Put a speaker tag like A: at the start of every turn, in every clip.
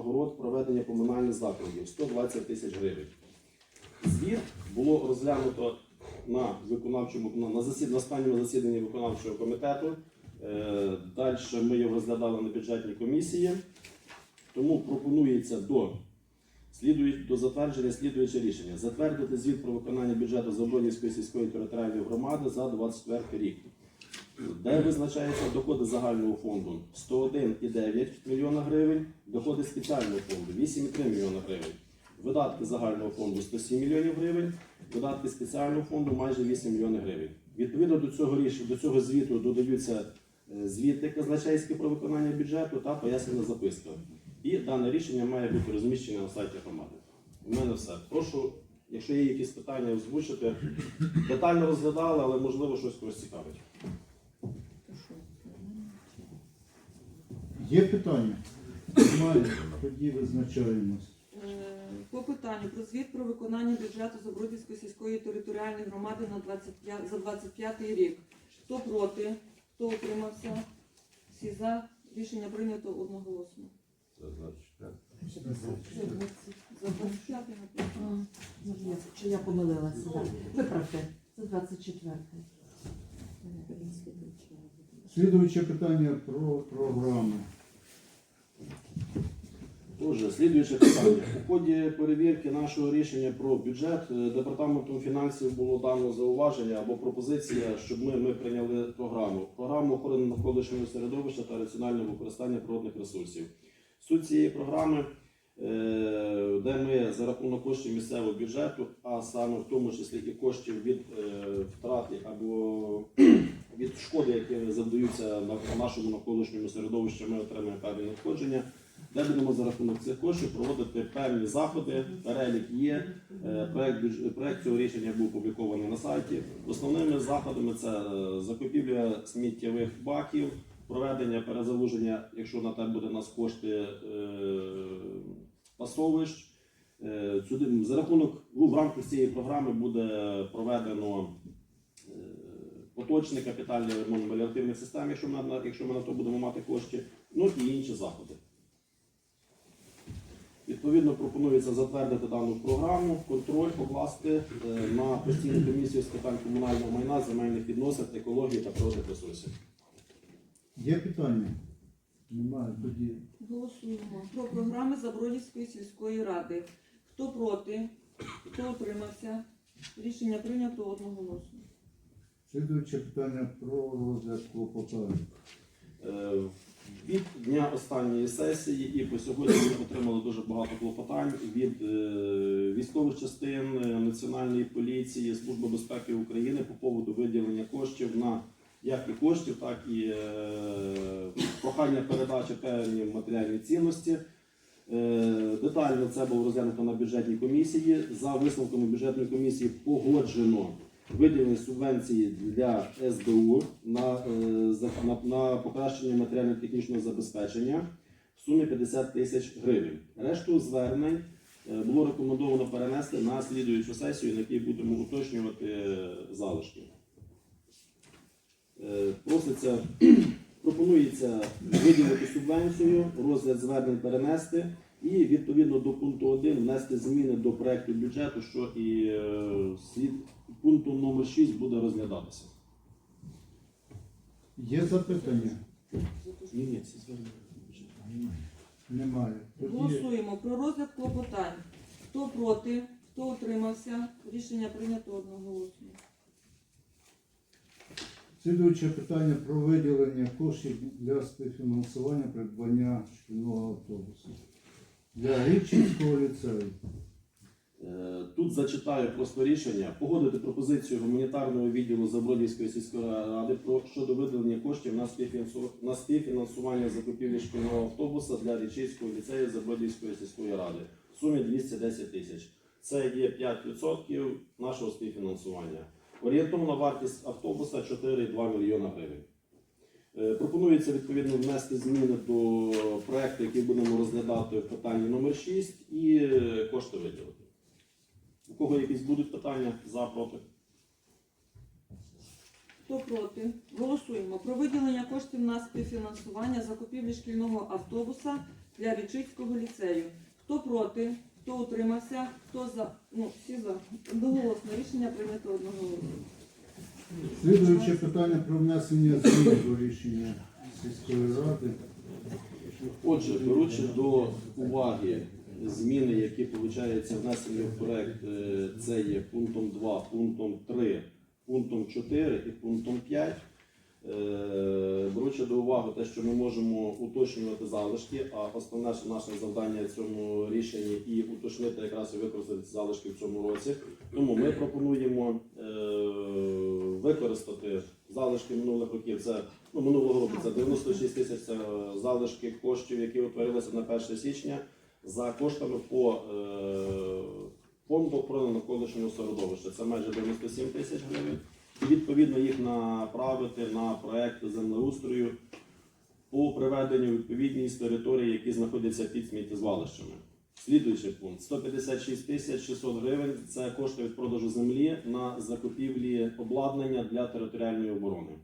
A: нагород проведення комунальних закладів 120 тисяч гривень. Звіт було розглянуто на виконавчому на, засід, на останньому засіданні виконавчого комітету. Е, Далі ми його розглядали на бюджетній комісії. Тому пропонується до, до затвердження слідуюче рішення. Затвердити звіт про виконання бюджету Забродівської сільської територіальної громади за 24 рік. Де визначаються доходи загального фонду 101,9 млн гривень, доходи спеціального фонду 8,3 млн гривень, видатки загального фонду 107 млн гривень, видатки спеціального фонду майже 8 млн гривень. Відповідно до цього рішення, до цього звіту додаються е, звіти казначейські про виконання бюджету та пояснена записка. І дане рішення має бути розміщене на сайті громади. У мене все. Прошу, якщо є якісь питання, озвучити. Детально розглядали, але можливо щось когось цікавить.
B: Є питання? Немає. Тоді визначаємось.
C: Е, По питанню про звіт про виконання бюджету Забродівської сільської територіальної громади на 25, за 25 рік. Хто проти, хто утримався? Всі за. Рішення прийнято одноголосно. За 25 написано.
D: Можливо, Чи я помилилася? так. Виправте. Це 24.
B: Слідуюче питання про програму.
A: Отже, слідуюче питання. У ході перевірки нашого рішення про бюджет е, департаментом фінансів було дано зауваження або пропозиція, щоб ми, ми прийняли програму. Програму охорони навколишнього середовища та раціонального використання природних ресурсів. Суть цієї програми, е, де ми за рахунок коштів місцевого бюджету, а саме в тому числі і коштів від е, втрати або від шкоди, які завдаються на нашому навколишньому середовищі, ми отримаємо певні надходження де будемо за рахунок цих коштів проводити певні заходи. Перелік є. Е, Проект, проект цього рішення був опублікований на сайті. Основними заходами це е, закупівля сміттєвих баків, проведення перезалуження, якщо на те буде у нас кошти е, пасовищ. За рахунок ну, в рамках цієї програми буде проведено поточний капітальний ремонт меліоративних систем, якщо ми, на- якщо ми на то будемо мати кошти, ну і інші заходи. Відповідно, пропонується затвердити дану програму, контроль покласти е, на постійну комісію з питань комунального майна, земельних відносин, екології та природних ресурсів.
B: Є питання? Немає. Тоді
C: Голосуємо про програми Забродівської сільської ради. Хто проти, хто утримався? Рішення прийнято одноголосно.
B: Слідуюче питання про розгляд клопотань.
A: Е, Від дня останньої сесії і по сьогодні ми отримали дуже багато клопотань від е, військових частин, е, Національної поліції, Служби безпеки України по поводу виділення коштів на як і коштів, так і прохання передачі певні матеріальні цінності. Детально це було розглянуто на бюджетній комісії. За висновками бюджетної комісії погоджено виділені субвенції для СБУ на, е, на, на покращення матеріально-технічного забезпечення в сумі 50 тисяч гривень. Решту звернень е, було рекомендовано перенести на слідуючу сесію, на якій будемо уточнювати е, залишки. Проситься, пропонується виділити субвенцію, розгляд звернень перенести і відповідно до пункту 1 внести зміни до проекту бюджету, що і е, слід пунктом номер 6 буде розглядатися.
B: Є запитання?
A: Ні, ні, ці звернення бюджету.
B: Немає. Тоді
C: Голосуємо про розгляд клопотань. Хто проти, хто утримався? Рішення прийнято одноголосно.
B: слідуюче питання про виділення коштів для співфінансування придбання шкільного автобусу. Для Рівчинського ліцею.
A: Е, Тут зачитаю просто рішення погодити пропозицію гуманітарного відділу Забродівської сільської ради про щодо виділення коштів на співфінансу- на співфінансування закупівлі шкільного автобуса для Річицького ліцею Забродівської сільської ради в сумі 210 тисяч. Це є 5% нашого співфінансування. Орієнтовна вартість автобуса 4,2 мільйона гривень. Е, Пропонується відповідно внести зміни до проекту, який будемо розглядати в питанні номер 6 і е, кошти виділити. У кого якісь будуть питання за проти?
C: Хто проти? Голосуємо про виділення коштів на співфінансування закупівлі шкільного автобуса для Річицького ліцею. Хто проти, хто утримався, хто за. Ну, всі за. Одноголосно. Рішення прийнято одноголосно.
B: Слідуюче питання про внесення змін до рішення сільської ради.
A: Отже, беручи до уваги зміни, які виходить внесені в проект, е, це є пунктом 2, пунктом 3, пунктом 4 і пунктом 5. Е, Беручи до уваги те, що ми можемо уточнювати залишки, а основне наше завдання в цьому рішенні і уточнити якраз і використати залишки в цьому році. Тому ми пропонуємо е, використати залишки минулих років. Це ну, минулого року це 96 тисяч це залишки коштів, які утворилися на 1 січня за коштами по е, фонду охорони навколишнього середовища. Це майже 97 тисяч гривень. І відповідно їх направити на проекти землеустрою по приведенню відповідність території, які знаходяться під сміттєзвалищами. Слідуючий пункт 156 тисяч 600 гривень. Це кошти від продажу землі на закупівлі обладнання для територіальної оборони.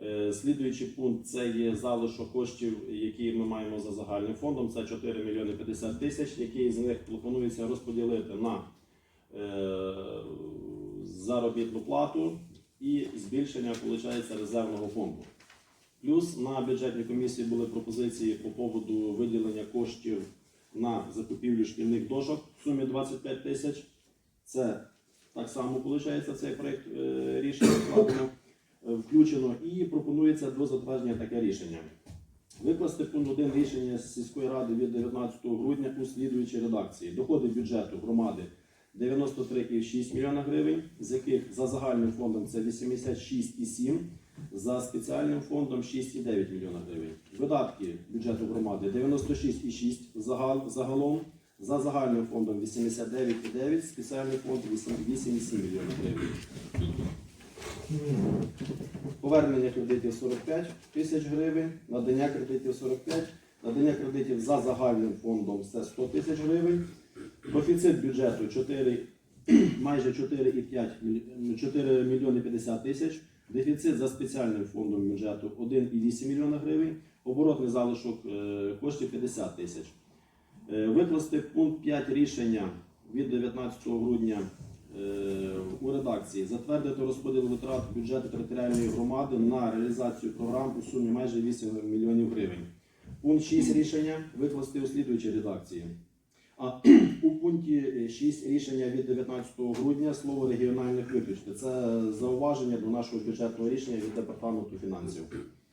A: Е, Слідуючий пункт це є залишок коштів, які ми маємо за загальним фондом. Це 4 мільйони 50 тисяч, які з них планується розподілити на е, заробітну плату і збільшення виходить, резервного фонду. Плюс на бюджетній комісії були пропозиції по поводу виділення коштів на закупівлю шкільних дошок в сумі 25 тисяч. Це так само виходить цей проєкт е, рішення складено, е, включено і пропонується до затвердження таке рішення. Викласти пункт 1 рішення сільської ради від 19 грудня у слідуючій редакції. Доходи бюджету громади 93,6 мільйона гривень, з яких за загальним фондом це 86,7, за спеціальним фондом 6,9 мільйона гривень. Видатки бюджету громади 96,6 загал, загалом, за загальним фондом 89,9, спеціальний фонд 8,7 мільйона гривень. Повернення кредитів 45 тисяч гривень, надання кредитів 45, надання кредитів за загальним фондом це 100 тисяч гривень. Профіцит бюджету 4, майже 4,5 4 мільйони 50 тисяч. Дефіцит за спеціальним фондом бюджету 1,8 мільйона гривень. Оборотний залишок е, коштів 50 тисяч. Е, Викласти пункт 5 рішення від 19 грудня е, у редакції затвердити розподіл витрат бюджету територіальної громади на реалізацію програм у сумі майже 8 мільйонів гривень. Пункт 6 рішення викласти у слідуючій редакції. А у пункті 6 рішення від 19 грудня слово регіональних виключити. Це зауваження до нашого бюджетного рішення від департаменту фінансів.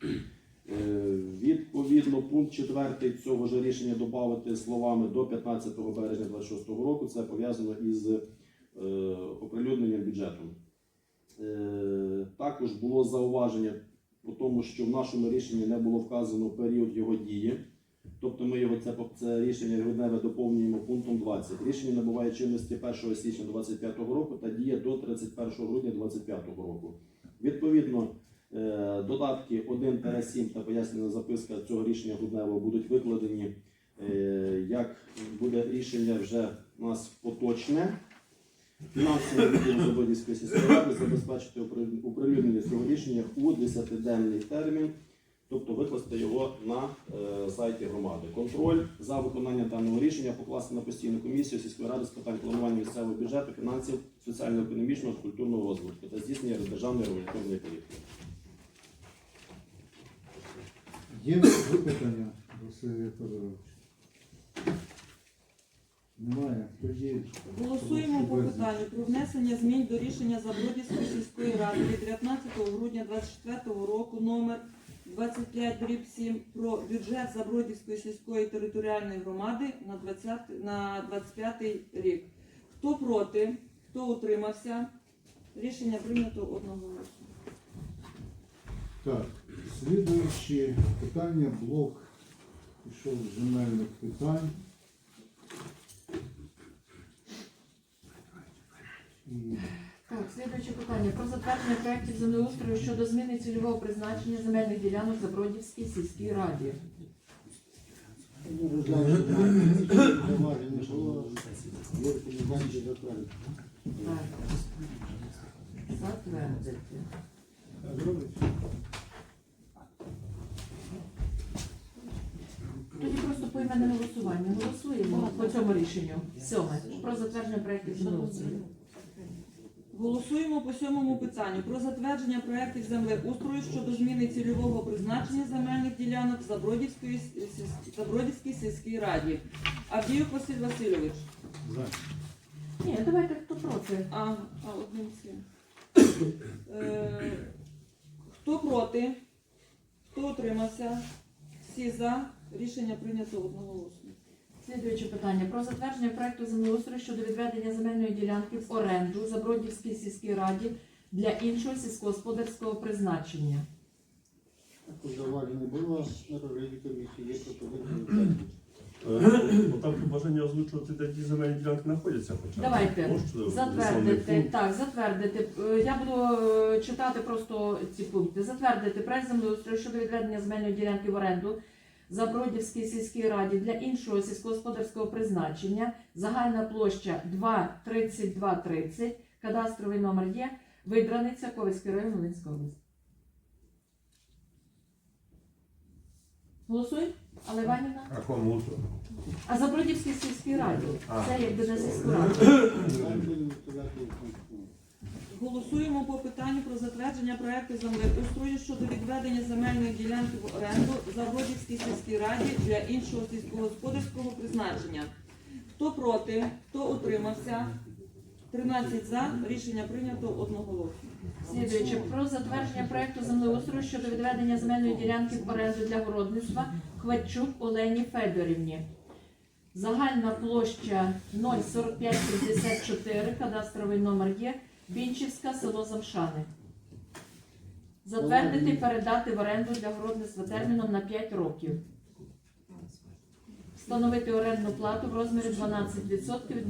A: Е, Відповідно, пункт 4 цього ж рішення додати словами до 15 березня 2026 року. Це пов'язано із е, оприлюдненням бюджету. Е, Також було зауваження по тому, що в нашому рішенні не було вказано період його дії. Тобто ми його це, це рішення грудневе доповнюємо пунктом 20. Рішення набуває чинності 1 січня 2025 року та діє до 31 грудня 2025 року. Відповідно, е, додатки 1-7 та пояснена записка цього рішення грудневого будуть викладені, е, як буде рішення вже у нас поточне. Фінансовий відділ Забодівської сільської ради забезпечити оприлюднення цього рішення у 10-денний термін, тобто викласти його на е, сайті громади. Контроль за виконання даного рішення покласти на постійну комісію сільської ради з питань планування місцевого бюджету, фінансів, соціально-економічного та культурного розвитку та здійснення державної регуляторної політики.
B: Є випитання, Василь Федорович? Немає. Тоді
C: Голосуємо по питанню про внесення змін до рішення Забродівської сільської ради від 19 грудня 2024 року номер 25 дріб 7 про бюджет Забродівської сільської територіальної громади на 20, на 25 рік. Хто проти, хто утримався? Рішення прийнято одноголосно.
B: так, слідуючі питання, блок пішов з земельних питань.
D: Так, слідуюче питання про затвердження проєктів землеустрою щодо зміни цільового призначення земельних ділянок Забродівській сільській раді. Так. Тоді просто по іменному по цьому рішенню. Сьоме. Про затвердження проєктів землеустрою.
C: Голосуємо по сьомому питанню про затвердження проєктів землеустрою щодо зміни цільового призначення земельних ділянок Забродівської Забродівській сільській раді. Авдіюк Василь Васильович.
D: Ні, давайте хто проти.
C: А, а одним цим. Е, хто проти? Хто утримався? Всі за. Рішення прийнято одноголосно.
D: Слідуюче питання про затвердження проекту землеустрою щодо відведення земельної ділянки в оренду Забродівській сільській раді для іншого сільськогосподарського призначення.
B: Також зауважень було, на розгляді комісії є пропозиція.
E: Бо там бажання озвучувати, де ті земельні ділянки знаходяться. хоча.
D: Давайте
E: Можете
D: затвердити.
E: висловити?
D: Так, затвердити. Е, Я буду е, читати просто ці пункти. Затвердити проект землеустрою щодо відведення земельної ділянки в оренду Забродівській сільській раді для іншого сільськогосподарського призначення. Загальна площа 23230, кадастровий номер є, Видраниця, Ковицький район, Волинська область. Голосуй, Алла Іванівна.
E: А кому?
D: А Забродівській сільській раді.
E: А.
D: Це якби на сільську раду.
C: Голосуємо по питанню про затвердження проекту землеустрою щодо відведення земельної ділянки в оренду Заводівській сільській раді для іншого сільськогосподарського призначення. Хто проти, хто утримався? 13 за. Рішення прийнято одноголосно.
D: Слідуюче про затвердження проекту землеустрою щодо відведення земельної ділянки в оренду для городництва Хвачук Олені Федорівні. Загальна площа 04564, кадастровий номер є, Бінчівська, село Замшани. Затвердити і передати в оренду для городництва терміном на 5 років. Встановити орендну плату в розмірі 12% від